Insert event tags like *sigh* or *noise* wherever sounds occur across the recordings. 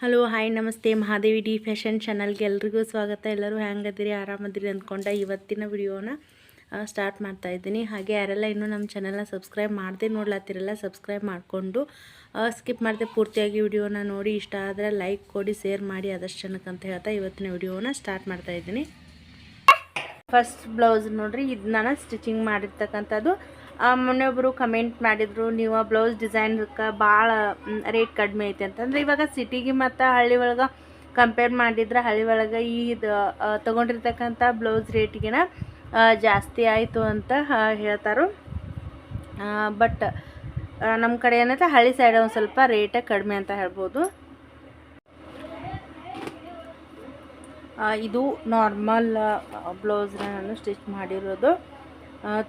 Hello hi ನಮಸ್ತೆ. Mahadevi D fashion ಚಾನಲ್ಗೆ ಎಲ್ರಿಗೂ ಸ್ವಾಗತ. ಎಲ್ಲರೂ ಹ್ಯಾಂಗದಿರಿ ಆರಾಮದಿರಿ ಅಂದ್ಕೊಂಡ ಇವತ್ತಿನ ವಿಡಿಯೋನ ಸ್ಟಾರ್ಟ್ ಮಾಡ್ತಾ ಇದ್ದೀನಿ. ಹಾಗೆ ಯಾರೆಲ್ಲ ಇನ್ನೂ ನಮ್ಮ ಚಾನಲ್ನ ಸಬ್ಸ್ಕ್ರೈಬ್ ಮಾಡದೆ ನೋಡ್ಲತ್ತಿರಲ್ಲ ಸಬ್ಸ್ಕ್ರೈಬ್ ಮಾಡಿಕೊಂಡು ಸ್ಕಿಪ್ ಮಾಡದೆ ಪೂರ್ತಿಯಾಗಿ ವಿಡಿಯೋನ ನೋಡಿ. ಇಷ್ಟ ಆದರೆ ಲೈಕ್ ಕೊಡಿ ಶೇರ್ ಮಾಡಿ, ಆದಷ್ಟು ಜನಕ್ಕೆ ಅಂತ ಹೇಳ್ತಾ ಇವತ್ತಿನ ವಿಡಿಯೋನ ಸ್ಟಾರ್ಟ್ ಮಾಡ್ತಾ ಇದ್ದೀನಿ. ಫಸ್ಟ್ ಬ್ಲೌಸ್ ನೋಡಿರಿ, ಇದು ನಾನು ಸ್ಟಿಚಿಂಗ್ ಮಾಡಿರ್ತಕ್ಕಂಥದ್ದು. ಆ, ಮೊನ್ನೆ ಒಬ್ಬರು ಕಮೆಂಟ್ ಮಾಡಿದರು ನೀವು ಬ್ಲೌಸ್ ಡಿಸೈನ್ಗೆ ಭಾಳ ರೇಟ್ ಕಡಿಮೆ ಐತೆ. ಅಂತಂದ್ರೆ ಇವಾಗ ಸಿಟಿಗೆ ಮತ್ತು ಹಳ್ಳಿ ಒಳಗೆ ಕಂಪೇರ್ ಮಾಡಿದ್ರೆ ಹಳ್ಳಿ ಒಳಗೆ ಈ ತಗೊಂಡಿರ್ತಕ್ಕಂಥ ಬ್ಲೌಸ್ ರೇಟ್ಗಿನ ಜಾಸ್ತಿ ಆಯಿತು ಅಂತ ಹೇಳ್ತಾರೆ. ಬಟ್ ನಮ್ಮ ಕಡೆ ಏನೈತೆ ಹಳ್ಳಿ ಸೈಡ್ ಒಂದು ಸ್ವಲ್ಪ ರೇಟ ಕಡಿಮೆ ಅಂತ ಹೇಳ್ಬೋದು. ಇದು ನಾರ್ಮಲ್ ಬ್ಲೌಸ್ನ ನಾನು ಸ್ಟಿಚ್ ಮಾಡಿರೋದು.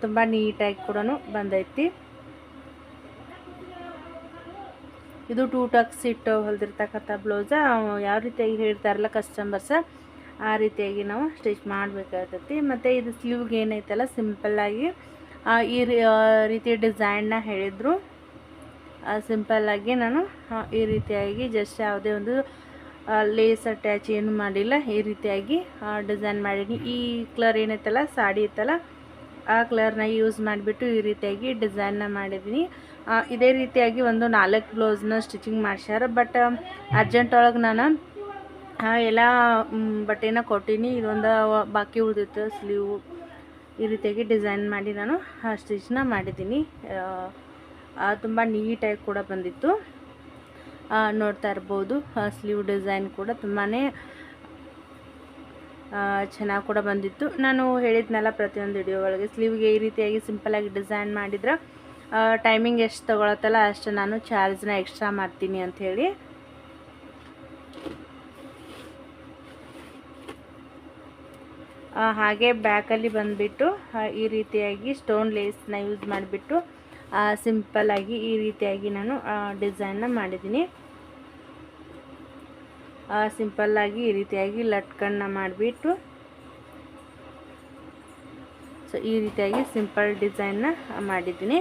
ತುಂಬ ನೀಟಾಗಿ ಕೂಡ ಬಂದೈತಿ. ಇದು ಟೂ ಟಕ್ಸ್ ಇಟ್ಟು ಹೊಲ್ದಿರ್ತಕ್ಕಂಥ ಬ್ಲೌಸ. ಯಾವ ರೀತಿಯಾಗಿ ಹೇಳ್ತಾರಲ್ಲ ಕಸ್ಟಮರ್ಸ ಆ ರೀತಿಯಾಗಿ ನಾವು ಸ್ಟಿಚ್ ಮಾಡಬೇಕಾಗ್ತೈತಿ. ಮತ್ತು ಇದು ಸ್ಲೀವ್ಗೆ ಏನೈತಲ್ಲ ಸಿಂಪಲ್ಲಾಗಿ ಈ ರೀತಿ ಡಿಸೈನ್ನ ಹೇಳಿದರು. ಸಿಂಪಲ್ಲಾಗಿ ನಾನು ಈ ರೀತಿಯಾಗಿ ಜಸ್ಟ್ ಯಾವುದೇ ಒಂದು ಲೇಸ್ ಅಟ್ಯಾಚ್ ಏನು ಮಾಡಿಲ್ಲ, ಈ ರೀತಿಯಾಗಿ ಡಿಸೈನ್ ಮಾಡೀನಿ ಈ ಕಲರ್ ಏನೈತಲ್ಲ, ಸಾಡಿ ಇತ್ತಲ್ಲ ಆ ಕಲರ್ನ ಯೂಸ್ ಮಾಡಿಬಿಟ್ಟು ಈ ರೀತಿಯಾಗಿ ಡಿಸೈನ್ನ ಮಾಡಿದ್ದೀನಿ ಇದೇ ರೀತಿಯಾಗಿ ಒಂದು ನಾಲ್ಕು ಬ್ಲೌಸ್ನ ಸ್ಟಿಚಿಂಗ್ ಮಾಡ್ಸ್ಯಾರ. ಬಟ್ ಅರ್ಜೆಂಟ್ ಒಳಗೆ ನಾನು ಎಲ್ಲ ಬಟ್ಟೆನ ಕೊಟ್ಟೀನಿ. ಇದೊಂದು ಬಾಕಿ ಉಳಿದಿತ್ತು ಸ್ಲೀವ್ ಈ ರೀತಿಯಾಗಿ ಡಿಸೈನ್ ಮಾಡಿ ನಾನು ಸ್ಟಿಚ್ನ ಮಾಡಿದ್ದೀನಿ ತುಂಬ ನೀಟಾಗಿ ಕೂಡ ಬಂದಿತ್ತು. ನೋಡ್ತಾ ಇರ್ಬೋದು. ಸ್ಲೀವ್ ಡಿಸೈನ್ ಕೂಡ ತುಂಬಾ ಚೆನ್ನಾಗಿ ಕೂಡ ಬಂದಿತ್ತು. ನಾನು ಹೇಳಿದ್ನಲ್ಲ ಪ್ರತಿಯೊಂದು ವಿಡಿಯೋ ಒಳಗೆ ಸ್ಲೀವ್ಗೆ ಈ ರೀತಿಯಾಗಿ ಸಿಂಪಲಾಗಿ ಡಿಸೈನ್ ಮಾಡಿದ್ರೆ ಟೈಮಿಂಗ್ ಎಷ್ಟು ತೊಗೊಳತ್ತಲ್ಲ ಅಷ್ಟು ನಾನು ಚಾರ್ಜ್ನ ಎಕ್ಸ್ಟ್ರಾ ಮಾಡ್ತೀನಿ ಅಂಥೇಳಿ ಹಾಗೆ ಬ್ಯಾಕಲ್ಲಿ ಬಂದುಬಿಟ್ಟು ಈ ರೀತಿಯಾಗಿ ಸ್ಟೋನ್ ಲೇಸ್ನ ಯೂಸ್ ಮಾಡಿಬಿಟ್ಟು ಸಿಂಪಲ್ಲಾಗಿ ಈ ರೀತಿಯಾಗಿ ನಾನು ಡಿಸೈನ್ನ ಮಾಡಿದ್ದೀನಿ. ಸಿಂಪಲ್ಲಾಗಿ ಈ ರೀತಿಯಾಗಿ ಲಟ್ಕಣ್ಣ ಮಾಡಿಬಿಟ್ಟು ಸೊ ಈ ರೀತಿಯಾಗಿ ಸಿಂಪಲ್ ಡಿಸೈನ್ನ ಮಾಡಿದ್ದೀನಿ.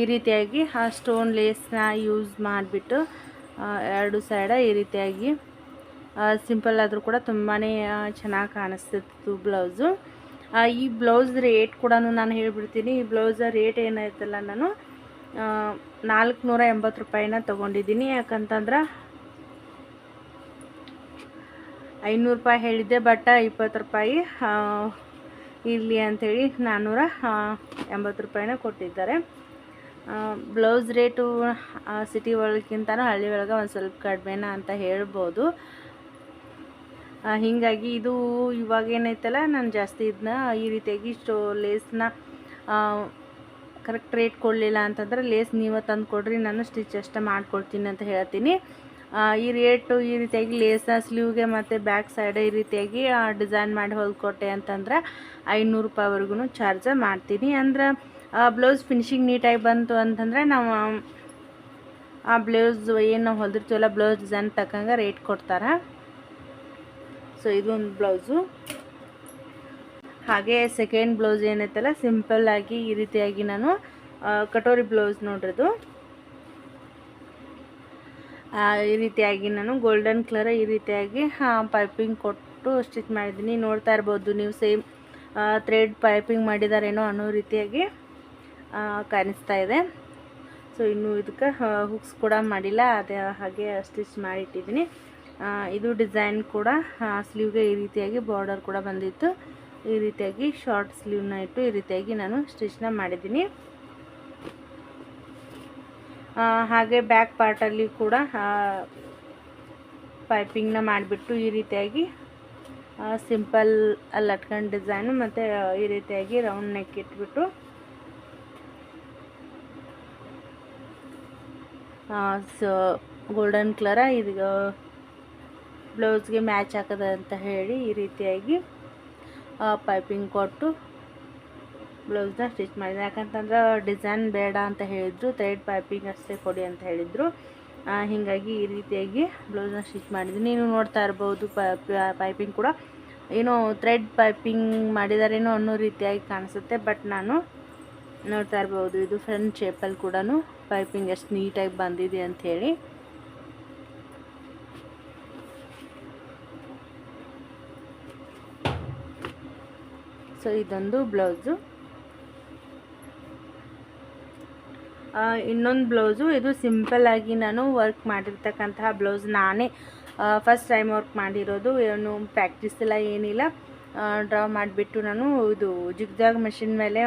ಈ ರೀತಿಯಾಗಿ ಆ ಸ್ಟೋನ್ ಲೇಸ್ನ ಯೂಸ್ ಮಾಡಿಬಿಟ್ಟು ಎರಡು ಸೈಡ ಈ ರೀತಿಯಾಗಿ ಸಿಂಪಲ್ ಆದರೂ ಕೂಡ ತುಂಬಾ ಚೆನ್ನಾಗಿ ಕಾಣಿಸ್ತಿತ್ತು ಬ್ಲೌಸು ಈ ಬ್ಲೌಸ್ ರೇಟ್ ಕೂಡ ನಾನು ಹೇಳ್ಬಿಡ್ತೀನಿ, ಈ ಬ್ಲೌಸ ರೇಟ್ ಏನಾಯ್ತಲ್ಲ ನಾನು ನಾಲ್ಕುನೂರ ಎಂಬತ್ತು ರೂಪಾಯಿನ ತೊಗೊಂಡಿದ್ದೀನಿ. ಯಾಕಂತಂದ್ರೆ ಐನೂರು ರೂಪಾಯಿ ಹೇಳಿದ್ದೆ, ಬಟ್ ಇಪ್ಪತ್ತು ರೂಪಾಯಿ ಇರಲಿ ಅಂಥೇಳಿ ನಾನ್ನೂರ ಎಂಬತ್ತು ರೂಪಾಯಿನ ಕೊಟ್ಟಿದ್ದಾರೆ. ಬ್ಲೌಸ್ ರೇಟು ಸಿಟಿ ಒಳಗಿಂತನೂ ಹಳ್ಳಿ ಒಳಗೆ ಒಂದು ಸ್ವಲ್ಪ ಕಡಿಮೆನ ಅಂತ ಹೇಳ್ಬೋದು. ಹೀಗಾಗಿ ಇದು ಇವಾಗ ಏನೈತಲ್ಲ ನಾನು ಜಾಸ್ತಿ ಇದನ್ನ ಈ ರೀತಿಯಾಗಿ ಸ್ಟೋ ಲೇಸ್ನ ಕರೆಕ್ಟ್ ರೇಟ್ ಕೊಡಲಿಲ್ಲ ಅಂತಂದ್ರೆ ಲೇಸ್ ನೀವೇ ತಂದು ಕೊಡ್ರಿ, ನಾನು ಸ್ಟಿಚ್ ಅಷ್ಟೇ ಮಾಡ್ಕೊಡ್ತೀನಿ ಅಂತ ಹೇಳ್ತೀನಿ. ಈ ರೇಟು ಈ ರೀತಿಯಾಗಿ ಲೇಸ ಸ್ಲೀವ್ಗೆ ಮತ್ತು ಬ್ಯಾಕ್ ಸೈಡ್ ಈ ರೀತಿಯಾಗಿ ಡಿಸೈನ್ ಮಾಡಿ ಹೊಲ್ಕೊಟ್ಟೆ ಅಂತಂದ್ರೆ ಐನೂರು ರೂಪಾಯಿವರೆಗೂ ಚಾರ್ಜ ಮಾಡ್ತೀನಿ. ಅಂದ್ರೆ ಬ್ಲೌಸ್ ಫಿನಿಶಿಂಗ್ ನೀಟಾಗಿ ಬಂತು ಅಂತಂದರೆ ನಾವು, ಆ ಬ್ಲೌಸ್ ಏನು ನಾವು ಹೊಲ್ದಿರ್ತೀವಲ್ಲ ಬ್ಲೌಸ್ ಡಿಸೈನ್ ತಕ್ಕಂಗೆ ರೇಟ್ ಕೊಡ್ತಾರೆ. ಸೊ ಇದು ಒಂದು ಬ್ಲೌಸು ಹಾಗೆ ಸೆಕೆಂಡ್ ಬ್ಲೌಸ್ ಏನೈತಲ್ಲ ಸಿಂಪಲ್ ಆಗಿ ಈ ರೀತಿಯಾಗಿ ನಾನು ಕಟೋರಿ ಬ್ಲೌಸ್ ನೋಡ್ರದು. ಈ ರೀತಿಯಾಗಿ ನಾನು ಗೋಲ್ಡನ್ ಕಲರ್ ಈ ರೀತಿಯಾಗಿ ಪೈಪಿಂಗ್ ಕೊಟ್ಟು ಸ್ಟಿಚ್ ಮಾಡಿದ್ದೀನಿ. ನೋಡ್ತಾ ಇರ್ಬೋದು ನೀವು ಸೇಮ್ ಥ್ರೆಡ್ ಪೈಪಿಂಗ್ ಮಾಡಿದಾರೇನೋ ಅನ್ನೋ ರೀತಿಯಾಗಿ ಕಾಣಿಸ್ತಾ ಇದೆ. ಸೊ ಇನ್ನು ಇದಕ್ಕೆ ಹುಕ್ಸ್ ಕೂಡ ಮಾಡಿಲ್ಲ. ಅದೇ ಹಾಗೆ ಸ್ಟಿಚ್ ಮಾಡಿಟ್ಟಿದ್ದೀನಿ. ಇದು ಡಿಸೈನ್ ಕೂಡ ಸ್ಲೀವ್ಗೆ ಈ ರೀತಿಯಾಗಿ ಬಾರ್ಡರ್ ಕೂಡ ಬಂದಿತ್ತು. ಈ ರೀತಿಯಾಗಿ ಶಾರ್ಟ್ ಸ್ಲೀವ್ನ ಇಟ್ಟು ಈ ರೀತಿಯಾಗಿ ನಾನು ಸ್ಟಿಚ್ನ ಮಾಡಿದ್ದೀನಿ. ಹಾಗೆ ಬ್ಯಾಕ್ ಪಾರ್ಟಲ್ಲಿ ಕೂಡ ಪೈಪಿಂಗ್ನ ಮಾಡಿಬಿಟ್ಟು ಈ ರೀತಿಯಾಗಿ ಸಿಂಪಲ್ ಲಟ್ಕಂಡ್ ಡಿಸೈನು ಮತ್ತು ಈ ರೀತಿಯಾಗಿ ರೌಂಡ್ ನೆಕ್ ಇಟ್ಬಿಟ್ಟು ಸೊ ಗೋಲ್ಡನ್ ಕಲರ ಇದು ಬ್ಲೌಸ್ಗೆ ಮ್ಯಾಚ್ ಹಾಕದ ಅಂತ ಹೇಳಿ ಈ ರೀತಿಯಾಗಿ ಪೈಪಿಂಗ್ ಕೊಟ್ಟು ಬ್ಲೌಸ್ನ ಸ್ಟಿಚ್ ಮಾಡಿದೆ. ಯಾಕಂತಂದ್ರೆ ಡಿಸೈನ್ ಬೇಡ ಅಂತ ಹೇಳಿದರು ಥ್ರೆಡ್ ಪೈಪಿಂಗ್ ಅಷ್ಟೇ ಕೊಡಿ ಅಂತ ಹೇಳಿದರು. ಹೀಗಾಗಿ ಈ ರೀತಿಯಾಗಿ ಬ್ಲೌಸ್ನ ಸ್ಟಿಚ್ ಮಾಡಿದ್ದೀನಿ ನೀವು ನೋಡ್ತಾ ಇರ್ಬೋದು ಪೈಪಿಂಗ್ ಕೂಡ. ಏನೋ ಥ್ರೆಡ್ ಪೈಪಿಂಗ್ ಮಾಡಿದಾರೇನೋ ಅನ್ನೋ ರೀತಿಯಾಗಿ ಕಾಣಿಸುತ್ತೆ ಬಟ್ ನಾನು ನೋಡ್ತಾ ಇರ್ಬೋದು, ಇದು ಫ್ರಂಟ್ ಶೇಪಲ್ಲಿ ಕೂಡ ಪೈಪಿಂಗ್ ಎಷ್ಟು ನೀಟಾಗಿ ಬಂದಿದೆ ಅಂಥೇಳಿ ಸೊ ಇದೊಂದು ಬ್ಲೌಸು. ಇನ್ನೊಂದು ಬ್ಲೌಸು, ಇದು ಸಿಂಪಲ್ಲಾಗಿ ನಾನು ವರ್ಕ್ ಮಾಡಿರ್ತಕ್ಕಂತಹ ಬ್ಲೌಸ್ ನಾನೇ ಫಸ್ಟ್ ಟೈಮ್ ವರ್ಕ್ ಮಾಡಿರೋದು. ಏನು ಪ್ರಾಕ್ಟೀಸ್ ಎಲ್ಲ ಏನಿಲ್ಲ. ಡ್ರಾ ಮಾಡಿಬಿಟ್ಟು ನಾನು ಇದು ಜಿಗ್ಜಾಗ್ ಮೆಷಿನ್ ಮೇಲೆ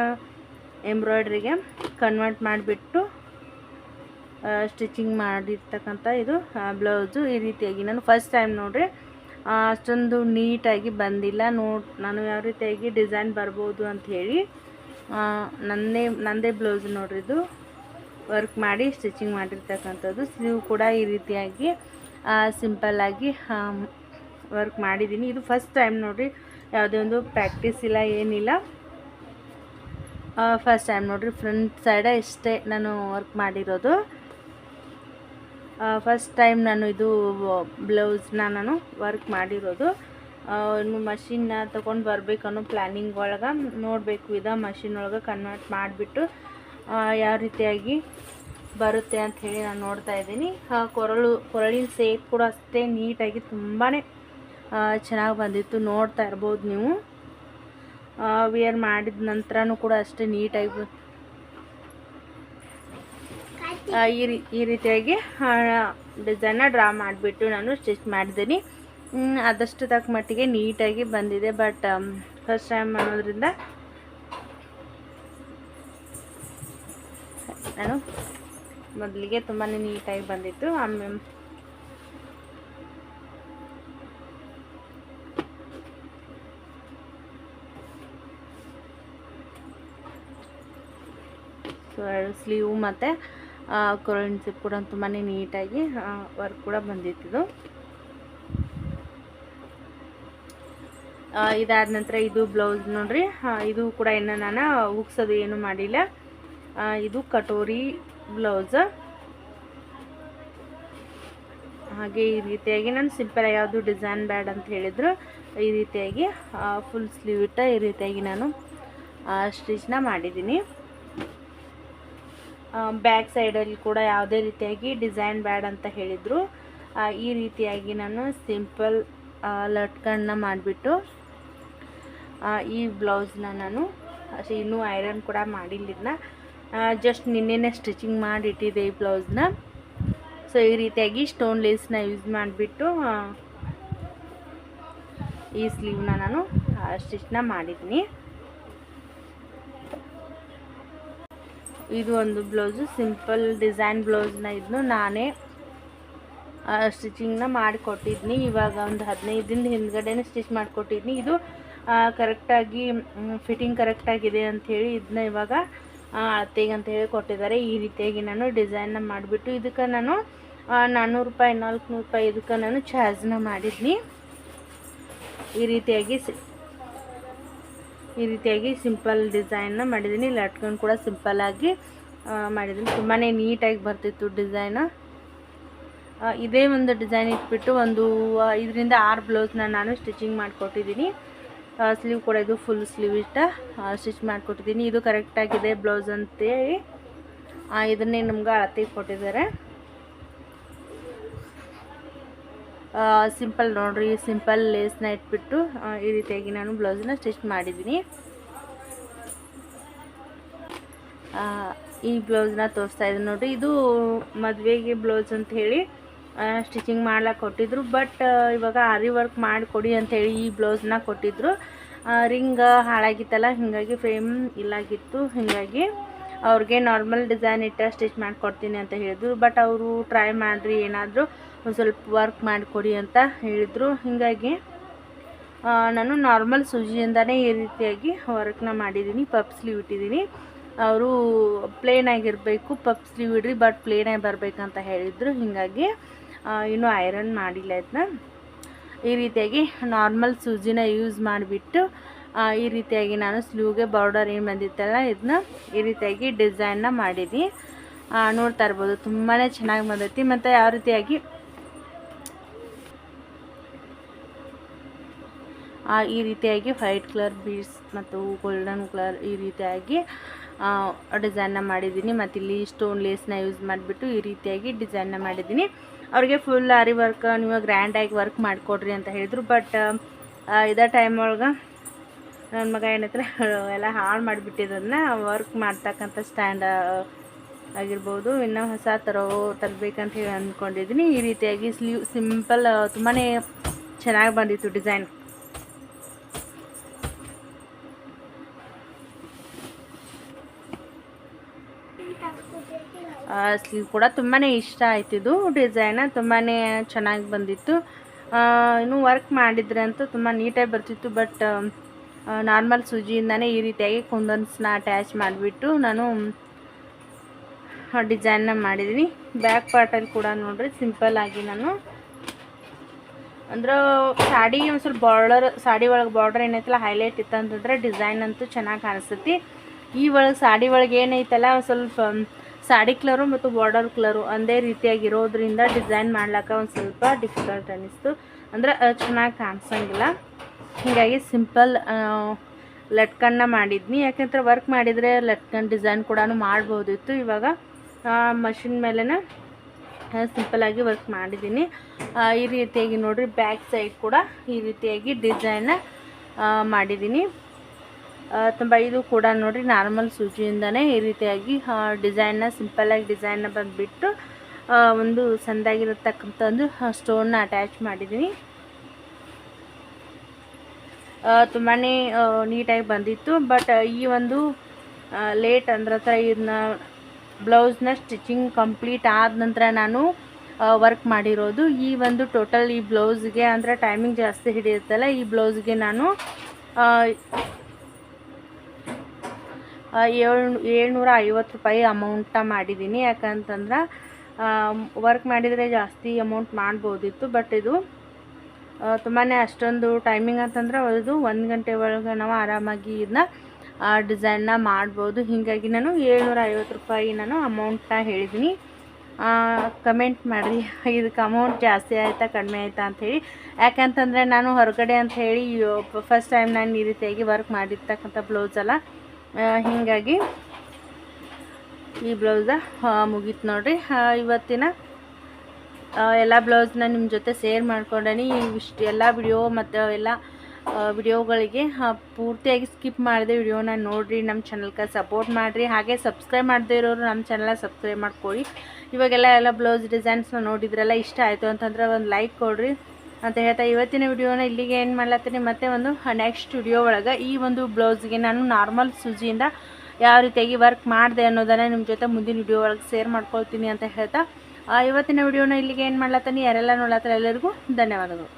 ಎಂಬ್ರಾಯ್ಡ್ರಿಗೆ ಕನ್ವರ್ಟ್ ಮಾಡಿಬಿಟ್ಟು ಸ್ಟಿಚಿಂಗ್ ಮಾಡಿರ್ತಕ್ಕಂಥ ಇದು ಬ್ಲೌಸು. ಈ ರೀತಿಯಾಗಿ ನಾನು ಫಸ್ಟ್ ಟೈಮ್ ನೋಡ್ರಿ ಅಷ್ಟೊಂದು ನೀಟಾಗಿ ಬಂದಿಲ್ಲ. ನೋಡ್ ನಾನು ಯಾವ ರೀತಿಯಾಗಿ ಡಿಸೈನ್ ಬರ್ಬೋದು ಆ, ನನ್ನೇ ನಂದೇ ಬ್ಲೌಸ್ ಇದು. ವರ್ಕ್ ಮಾಡಿ ಸ್ಟಿಚಿಂಗ್ ಮಾಡಿರ್ತಕ್ಕಂಥದ್ದು. ಸ್ಲೀವ್ ಕೂಡ ಈ ರೀತಿಯಾಗಿ ಸಿಂಪಲ್ಲಾಗಿ ವರ್ಕ್ ಮಾಡಿದ್ದೀನಿ. ಇದು ಫಸ್ಟ್ ಟೈಮ್ ನೋಡಿರಿ ಯಾವುದೇ ಒಂದು ಪ್ರಾಕ್ಟೀಸ್ ಇಲ್ಲ ಏನಿಲ್ಲ. ಫಸ್ಟ್ ಟೈಮ್ ನೋಡಿರಿ ಫ್ರಂಟ್ ಸೈಡ ಇಷ್ಟೇ ನಾನು ವರ್ಕ್ ಮಾಡಿರೋದು. ಫಸ್ಟ್ ಟೈಮ್ ನಾನು ಇದು ಬ್ಲೌಸ್ನ ನಾನು ವರ್ಕ್ ಮಾಡಿರೋದು. ಇನ್ನು ಮಷಿನ್ನ ತೊಗೊಂಡು ಬರಬೇಕು ಅನ್ನೋ ಪ್ಲ್ಯಾನಿಂಗ್ ಒಳಗೆ ನೋಡಬೇಕು. ಇದ ಮಷಿನ್ ಒಳಗೆ ಕನ್ವರ್ಟ್ ಮಾಡಿಬಿಟ್ಟು ಯಾವ ರೀತಿಯಾಗಿ ಬರುತ್ತೆ ಅಂತ ಹೇಳಿ ನಾನು ನೋಡ್ತಾ ಇದ್ದೀನಿ. ಕೊರಳು, ಕೊರಳಿನ ಸೇಪ್ ಕೂಡ ಅಷ್ಟೇ ನೀಟಾಗಿ ತುಂಬಾ ಚೆನ್ನಾಗಿ ಬಂದಿತ್ತು. ನೋಡ್ತಾ ಇರ್ಬೋದು ನೀವು. ವಿಯರ್ ಮಾಡಿದ ನಂತರನೂ ಕೂಡ ಅಷ್ಟೇ ನೀಟಾಗಿ ಈ ರೀ ಈ ರೀತಿಯಾಗಿ ಡಿಸೈನ್ನ ಡ್ರಾ ಮಾಡಿಬಿಟ್ಟು ನಾನು ಸ್ಟಿಚ್ ಮಾಡಿದ್ದೀನಿ. ಆದಷ್ಟು ತಕ್ಕ ಮಟ್ಟಿಗೆ ನೀಟಾಗಿ ಬಂದಿದೆ ಬಟ್ ಫಸ್ಟ್ ಟೈಮ್ ಮಾಡೋದ್ರಿಂದ ನಾನು ಮೊದಲಿಗೆ ತುಂಬಾ ನೀಟಾಗಿ ಬಂದಿತ್ತು. ಆಮೇಲೆ ಸ್ಲೀವ್ ಮತ್ತು ಕೊರಳಿನ ಕೂಡ ತುಂಬಾ ನೀಟಾಗಿ ವರ್ಕ್ ಕೂಡ ಬಂದಿತ್ತು. ಇದಾದ ನಂತರ ಇದು ಬ್ಲೌಸ್ ನೋಡ್ರಿ ಇದು ಕೂಡ ಇನ್ನು ನಾನು ಉಗ್ಸೋದು ಏನು ಮಾಡಿಲ್ಲ. ಇದು ಕಟೋರಿ ಬ್ಲೌಸ್ ಹಾಗೆ ಈ ರೀತಿಯಾಗಿ ನಾನು ಸಿಂಪಲ್ ಯಾವುದು ಡಿಸೈನ್ ಬ್ಯಾಡ್ ಅಂತ ಹೇಳಿದ್ರು, ಈ ರೀತಿಯಾಗಿ ಫುಲ್ ಸ್ಲೀವ್ ಇಟ್ಟ ಈ ರೀತಿಯಾಗಿ ನಾನು ಸ್ಟಿಚ್ನ ಮಾಡಿದ್ದೀನಿ. ಬ್ಯಾಕ್ ಸೈಡಲ್ಲಿ ಕೂಡ ಯಾವುದೇ ರೀತಿಯಾಗಿ ಡಿಸೈನ್ ಬ್ಯಾಡ್ ಅಂತ ಹೇಳಿದರು. ಈ ರೀತಿಯಾಗಿ ನಾನು ಸಿಂಪಲ್ ಲಟ್ಕನ್ನ ಮಾಡಿಬಿಟ್ಟು ಈ ಬ್ಲೌಸ್ನ ನಾನು ಅಷ್ಟೇ ಇನ್ನೂ ಐರನ್ ಕೂಡ ಮಾಡಿಲ್ಲ ಜಸ್ಟ್ ನಿನ್ನೆನೇ ಸ್ಟಿಚಿಂಗ್ ಮಾಡಿಟ್ಟಿದೆ ಈ ಬ್ಲೌಸ್ನ ಸೊ ಈ ರೀತಿಯಾಗಿ ಸ್ಟೋನ್ ಲೇಸ್ನ ಯೂಸ್ ಮಾಡಿಬಿಟ್ಟು ಈ ಸ್ಲೀವ್ನ ನಾನು ಸ್ಟಿಚ್ನ ಮಾಡಿದ್ದೀನಿ. ಇದು ಒಂದು ಬ್ಲೌಸು, ಸಿಂಪಲ್ ಡಿಸೈನ್ ಬ್ಲೌಸ್ನ ಇದನ್ನು ನಾನೇ ಸ್ಟಿಚಿಂಗ್ನ ಮಾಡಿಕೊಟ್ಟಿದ್ನಿ. ಇವಾಗ ಒಂದು ಹದಿನೈದು ದಿನದ ಹಿಂದ್ಗಡೆನೇ ಸ್ಟಿಚ್ ಮಾಡಿಕೊಟ್ಟಿದ್ನಿ. ಇದು ಕರೆಕ್ಟಾಗಿ ಫಿಟ್ಟಿಂಗ್ ಕರೆಕ್ಟಾಗಿದೆ ಅಂಥೇಳಿ ಇದನ್ನ ಇವಾಗ ಅಳತೆಗೆ ಅಂತ ಹೇಳಿ ಕೊಟ್ಟಿದ್ದಾರೆ. ಈ ರೀತಿಯಾಗಿ ನಾನು ಡಿಸೈನ್ನ ಮಾಡಿಬಿಟ್ಟು ಇದಕ್ಕೆ ನಾನು ನಾನ್ನೂರು ರೂಪಾಯಿ, ನಾಲ್ಕುನೂರು ರೂಪಾಯಿ ಇದಕ್ಕೆ ನಾನು ಚಾರ್ಜ್ನ ಮಾಡಿದ್ನಿ. ಈ ರೀತಿಯಾಗಿ ಈ ರೀತಿಯಾಗಿ ಸಿಂಪಲ್ ಡಿಸೈನ್ನ ಮಾಡಿದ್ದೀನಿ ಲಟ್ಕನ್ ಕೂಡ ಸಿಂಪಲ್ಲಾಗಿ ಮಾಡಿದ್ದೀನಿ ತುಂಬಾ ನೀಟಾಗಿ ಬರ್ತಿತ್ತು ಡಿಸೈನ. ಇದೇ ಒಂದು ಡಿಸೈನ್ ಇಟ್ಬಿಟ್ಟು ಒಂದು ಇದರಿಂದ ಆರು ಬ್ಲೌಸ್ನ ನಾನು ಸ್ಟಿಚಿಂಗ್ ಮಾಡಿಕೊಟ್ಟಿದ್ದೀನಿ ಸ್ಲೀವ್ ಕೂಡ ಇದು ಫುಲ್ ಸ್ಲೀವ್ ಇಷ್ಟ ಸ್ಟಿಚ್ ಮಾಡಿಕೊಟ್ಟಿದ್ದೀನಿ ಇದು ಕರೆಕ್ಟಾಗಿದೆ ಬ್ಲೌಸ್ ಅಂತೇಳಿ. ಇದನ್ನೇ ನಮ್ಗೆ ಅಳತೆ ಕೊಟ್ಟಿದ್ದಾರೆ. ಸಿಂಪಲ್ ನೋಡ್ರಿ ಸಿಂಪಲ್ ಲೇಸ್ನ ಇಟ್ಬಿಟ್ಟು ಈ ರೀತಿಯಾಗಿ ನಾನು ಬ್ಲೌಸನ್ನ ಸ್ಟಿಚ್ ಮಾಡಿದ್ದೀನಿ. ಈ ಬ್ಲೌಸ್ನ ತೋರಿಸ್ತಾ ಇದ್ದೀನಿ ನೋಡಿರಿ. ಇದು ಮದುವೆಗೆ ಬ್ಲೌಸ್ ಅಂತ ಹೇಳಿ ಸ್ಟಿಚಿಂಗ್ ಮಾಡ್ಲಿಕ್ಕೆ ಕೊಟ್ಟಿದ್ರು. ಬಟ್ ಇವಾಗ ಆರಿ ವರ್ಕ್ ಮಾಡಿಕೊಡಿ ಅಂಥೇಳಿ ಈ ಬ್ಲೌಸ್ನ ಕೊಟ್ಟಿದ್ರು. ರಿಂಗ್ ಹಾಳಾಗಿತ್ತಲ್ಲ, ಹೀಗಾಗಿ ಫ್ರೇಮ್ ಇಲ್ಲಾಗಿತ್ತು. ಹೀಗಾಗಿ ಅವ್ರಿಗೆ ನಾರ್ಮಲ್ ಡಿಸೈನ್ ಇಟ್ಟ ಸ್ಟಿಚ್ ಮಾಡಿಕೊಡ್ತೀನಿ ಅಂತ ಹೇಳಿದ್ರು. ಬಟ್, ಅವರು ಟ್ರೈ ಮಾಡಿರಿ ಏನಾದರೂ. ಒಂದು ಸ್ವಲ್ಪ ವರ್ಕ್ ಮಾಡಿಕೊಡಿ ಅಂತ ಹೇಳಿದರು. ಹೀಗಾಗಿ ನಾನು ನಾರ್ಮಲ್ ಸೂಜಿಯಿಂದನೇ ಈ ರೀತಿಯಾಗಿ ವರ್ಕ್ನ ಮಾಡಿದ್ದೀನಿ. ಪಪ್ ಸ್ಲೀವ್ ಇಟ್ಟಿದ್ದೀನಿ. ಅವರು ಪ್ಲೇನ್ ಆಗಿರಬೇಕು ಪಪ್ ಸ್ಲೀವ್ ಇಡ್ರಿ ಬಟ್ ಪ್ಲೇನಾಗಿ ಬರಬೇಕಂತ ಹೇಳಿದರು. ಹೀಗಾಗಿ ಇನ್ನೂ ಐರನ್ ಮಾಡಿಲ್ಲ ಇದನ್ನ ಈ ರೀತಿಯಾಗಿ ನಾರ್ಮಲ್ ಸೂಜಿನ ಯೂಸ್ ಮಾಡಿಬಿಟ್ಟು ಈ ರೀತಿಯಾಗಿ ನಾನು ಸ್ಲೂಗೆ ಬಾರ್ಡರ್ ಏನು ಬಂದಿತ್ತಲ್ಲ ಇದನ್ನ ಈ ರೀತಿಯಾಗಿ ಡಿಸೈನ್ನ ಮಾಡಿದ್ದೀನಿ. ನೋಡ್ತಾ ಇರ್ಬೋದು. ತುಂಬಾ ಚೆನ್ನಾಗಿ ಬಂದೈತಿ. ಮತ್ತು ಯಾವ ರೀತಿಯಾಗಿ ಈ ರೀತಿಯಾಗಿ ವೈಟ್ ಕಲರ್ ಬೀಡ್ಸ್ ಮತ್ತು ಗೋಲ್ಡನ್ ಕಲರ್ ಈ ರೀತಿಯಾಗಿ ಡಿಸೈನ್ನ ಮಾಡಿದ್ದೀನಿ. ಮತ್ತು ಇಲ್ಲಿ ಸ್ಟೋನ್ ಲೇಸ್ನ ಯೂಸ್ ಮಾಡಿಬಿಟ್ಟು ಈ ರೀತಿಯಾಗಿ ಡಿಸೈನ್ನ ಮಾಡಿದ್ದೀನಿ. ಅವ್ರಿಗೆ ಫುಲ್ ಆರಿ ವರ್ಕ್ ನೀವು ಗ್ರ್ಯಾಂಡಾಗಿ ವರ್ಕ್ ಮಾಡಿಕೊಡ್ರಿ ಅಂತ ಹೇಳಿದರು. ಬಟ್ ಇದೇ ಟೈಮ್ ಒಳಗೆ ನನ್ನ ಮಗ ಏನೈತ್ರ *laughs* ಎಲ್ಲ ಹಾಳು ಮಾಡಿಬಿಟ್ಟಿದ್ದನ್ನ ವರ್ಕ್ ಮಾಡ್ತಕ್ಕಂಥ ಸ್ಟ್ಯಾಂಡ್ ಆಗಿರ್ಬೋದು. ಇನ್ನೂ ಹೊಸ ತರೋ ತರಬೇಕಂತ ಹೇಳಿ ಅಂದ್ಕೊಂಡಿದ್ದೀನಿ ಈ ರೀತಿಯಾಗಿ ಸ್ಲೀವ್ ಸಿಂಪಲ್ ತುಂಬಾ ಚೆನ್ನಾಗಿ ಬಂದಿತ್ತು ಡಿಸೈನ್ ಸ್ಲೀವ್ ಕೂಡ ತುಂಬಾ ಇಷ್ಟ ಆಯ್ತಿದ್ದು ಡಿಸೈನ ತುಂಬಾ ಚೆನ್ನಾಗಿ ಬಂದಿತ್ತು. ಇನ್ನೂ ವರ್ಕ್ ಮಾಡಿದ್ರೆ ಅಂತೂ ತುಂಬ ನೀಟಾಗಿ ಬರ್ತಿತ್ತು ಬಟ್ ನಾರ್ಮಲ್ ಸೂಜಿಯಿಂದನೇ ಈ ರೀತಿಯಾಗಿ ಕುಂದನ್ಸ್ನ ಅಟ್ಯಾಚ್ ಮಾಡಿಬಿಟ್ಟು ನಾನು ಡಿಸೈನ್ನ ಮಾಡಿದ್ದೀನಿ ಬ್ಯಾಕ್ ಪಾರ್ಟಲ್ಲಿ ಕೂಡ ನೋಡ್ರಿ ಸಿಂಪಲ್ ಆಗಿ ನಾನು. ಅಂದ್ರೆ ಸಾಡಿ ಒಂದು ಸ್ವಲ್ಪ ಬಾರ್ಡರ್ ಸಾಡಿ ಒಳಗೆ ಬಾರ್ಡರ್ ಏನೈತಲ್ಲ ಹೈಲೈಟ್ ಇತ್ತಂತಂದ್ರೆ ಡಿಸೈನ್ ಅಂತೂ ಚೆನ್ನಾಗಿ ಕಾಣಿಸ್ತೈತಿ. ಈ ಒಳಗೆ ಸಾಡಿ ಒಳಗೆ ಏನೈತಲ್ಲ ಸ್ವಲ್ಪ ಸಾಡಿ ಕಲರು ಮತ್ತು ಬಾರ್ಡರ್ ಕಲರು ಒಂದೇ ರೀತಿಯಾಗಿ ಇರೋದ್ರಿಂದ ಡಿಸೈನ್ ಮಾಡ್ಲಿಕ್ಕೆ ಒಂದು ಸ್ವಲ್ಪ ಡಿಫಿಕಲ್ಟ್ ಅನ್ನಿಸ್ತು ಅಂದ್ರೆ ಚೆನ್ನಾಗಿ ಕಾಣಿಸಂಗಿಲ್ಲ. ಹೀಗಾಗಿ ಸಿಂಪಲ್ ಲಟ್ಕನ್ನ ಮಾಡಿದ್ನಿ. ಯಾಕೆಂದ್ರೆ ವರ್ಕ್ ಮಾಡಿದರೆ ಲಟ್ಕನ್ ಡಿಸೈನ್ ಕೂಡ ಮಾಡ್ಬೋದಿತ್ತು. ಇವಾಗ ಮಷಿನ್ ಮೇಲೇ ಸಿಂಪಲಾಗಿ ವರ್ಕ್ ಮಾಡಿದ್ದೀನಿ. ಈ ರೀತಿಯಾಗಿ ನೋಡಿರಿ ಬ್ಯಾಕ್ ಸೈಡ್ ಕೂಡ ಈ ರೀತಿಯಾಗಿ ಡಿಸೈನ್ ಮಾಡಿದ್ದೀನಿ. ತುಂಬ ಇದು ಕೂಡ ನೋಡಿರಿ ನಾರ್ಮಲ್ ಸೂಜಿಯಿಂದನೇ ಈ ರೀತಿಯಾಗಿ ಡಿಸೈನ್ನ ಸಿಂಪಲಾಗಿ ಡಿಸೈನ್ನ ಬಂದುಬಿಟ್ಟು ಒಂದು ಸಂದಾಗಿರತಕ್ಕಂಥ ಒಂದು ಸ್ಟೋನ್ನ ಅಟ್ಯಾಚ್ ಮಾಡಿದ್ದೀನಿ ತುಂಬಾ ನೀಟಾಗಿ ಬಂದಿತ್ತು ಬಟ್ ಈ ಒಂದು ಲೇಟ್ ಅಂದ್ರೆ ಹತ್ರ ಇದನ್ನ ಬ್ಲೌಸ್ನ ಸ್ಟಿಚಿಂಗ್ ಕಂಪ್ಲೀಟ್ ಆದ ನಂತರ ನಾನು ವರ್ಕ್ ಮಾಡಿರೋದು. ಈ ಒಂದು ಟೋಟಲ್ ಈ ಬ್ಲೌಸ್ಗೆ ಅಂದರೆ ಟೈಮಿಂಗ್ ಜಾಸ್ತಿ ಹಿಡಿಯುತ್ತಲ್ಲ, ಈ ಬ್ಲೌಸ್ಗೆ ನಾನು ಏಳು ಏಳ್ನೂರ ಐವತ್ತು ರೂಪಾಯಿ ಅಮೌಂಟ ಮಾಡಿದ್ದೀನಿ ಯಾಕಂತಂದ್ರೆ ವರ್ಕ್ ಮಾಡಿದರೆ ಜಾಸ್ತಿ ಅಮೌಂಟ್ ಮಾಡ್ಬೋದಿತ್ತು ಬಟ್ ಇದು ತುಂಬಾ ಅಷ್ಟೊಂದು ಟೈಮಿಂಗ್ ಅಂತಂದ್ರೆ ಅದು ಒಂದು ಗಂಟೆ ಒಳಗೆ ನಾವು ಆರಾಮಾಗಿ ಇದನ್ನ ಡಿಸೈನ್ನ ಮಾಡ್ಬೋದು. ಹೀಗಾಗಿ ನಾನು ಏಳ್ನೂರ ಐವತ್ತು ರೂಪಾಯಿ ನಾನು ಅಮೌಂಟ್ನ ಹೇಳಿದ್ದೀನಿ ಕಮೆಂಟ್ ಮಾಡಿರಿ. ಇದಕ್ಕೆ ಅಮೌಂಟ್ ಜಾಸ್ತಿ ಆಯಿತಾ ಕಡಿಮೆ ಆಯಿತಾ ಅಂಥೇಳಿ ಯಾಕಂತಂದರೆ ನಾನು ಹೊರಗಡೆ ಅಂತ ಹೇಳಿ ಫಸ್ಟ್ ಟೈಮ್ ನಾನು ಈ ರೀತಿಯಾಗಿ ವರ್ಕ್ ಮಾಡಿರ್ತಕ್ಕಂಥ ಬ್ಲೌಸ್ ಅಲ್ಲ ಆ, ಹೀಗಾಗಿ ಈ ಬ್ಲೌಸ ಮುಗೀತು ನೋಡಿರಿ. ಇವತ್ತಿನ ಎಲ್ಲ ಬ್ಲೌಸ್ನ ನಿಮ್ಮ ಜೊತೆ ಶೇರ್ ಮಾಡ್ಕೊಂಡೇನಿ. ಇಷ್ಟು ಎಲ್ಲ ವಿಡಿಯೋ ಮತ್ತು ಎಲ್ಲ ವಿಡಿಯೋಗಳಿಗೆ ಪೂರ್ತಿಯಾಗಿ ಸ್ಕಿಪ್ ಮಾಡಿದೆ ವಿಡಿಯೋನ ನೋಡಿರಿ. ನಮ್ಮ ಚಾನಲ್ಗೆ ಸಪೋರ್ಟ್ ಮಾಡಿರಿ. ಹಾಗೆ ಸಬ್ಸ್ಕ್ರೈಬ್ ಮಾಡದೇ ಇರೋರು ನಮ್ಮ ಚಾನಲ್ನ ಸಬ್ಸ್ಕ್ರೈಬ್ ಮಾಡ್ಕೊಳ್ಳಿ ಇವಾಗೆಲ್ಲ ಎಲ್ಲ ಬ್ಲೌಸ್ ಡಿಸೈನ್ಸ್ನ ನೋಡಿದ್ರಲ್ಲ, ಇಷ್ಟ ಆಯಿತು ಅಂತಂದ್ರೆ ಒಂದು ಲೈಕ್ ಕೊಡ್ರಿ. ಅಂತ ಹೇಳ್ತಾ ಇವತ್ತಿನ ವಿಡಿಯೋನ ಇಲ್ಲಿಗೆ ಏನು ಮಾಡ್ಲತ್ತೀನಿ. ಮತ್ತೆ ಒಂದು ನೆಕ್ಸ್ಟ್ ವಿಡಿಯೋ ಒಳಗೆ ಈ ಒಂದು ಬ್ಲೌಸ್ಗೆ ನಾನು ನಾರ್ಮಲ್ ಸೂಜಿಯಿಂದ ಯಾವ ರೀತಿಯಾಗಿ ವರ್ಕ್ ಮಾಡಿದೆ ಅನ್ನೋದನ್ನು ನಿಮ್ಮ ಜೊತೆ ಮುಂದಿನ ವಿಡಿಯೋ ಒಳಗೆ ಶೇರ್ ಮಾಡ್ಕೊಳ್ತೀನಿ ಅಂತ ಹೇಳ್ತಾ ಇವತ್ತಿನ ವಿಡಿಯೋನ ಇಲ್ಲಿಗೆ ಏನು ಮಾಡ್ಲತ್ತೀನಿ. ಯಾರೆಲ್ಲ ನೋಡ್ಲತ್ತಾರೆ ಎಲ್ಲರಿಗೂ ಧನ್ಯವಾದಗಳು.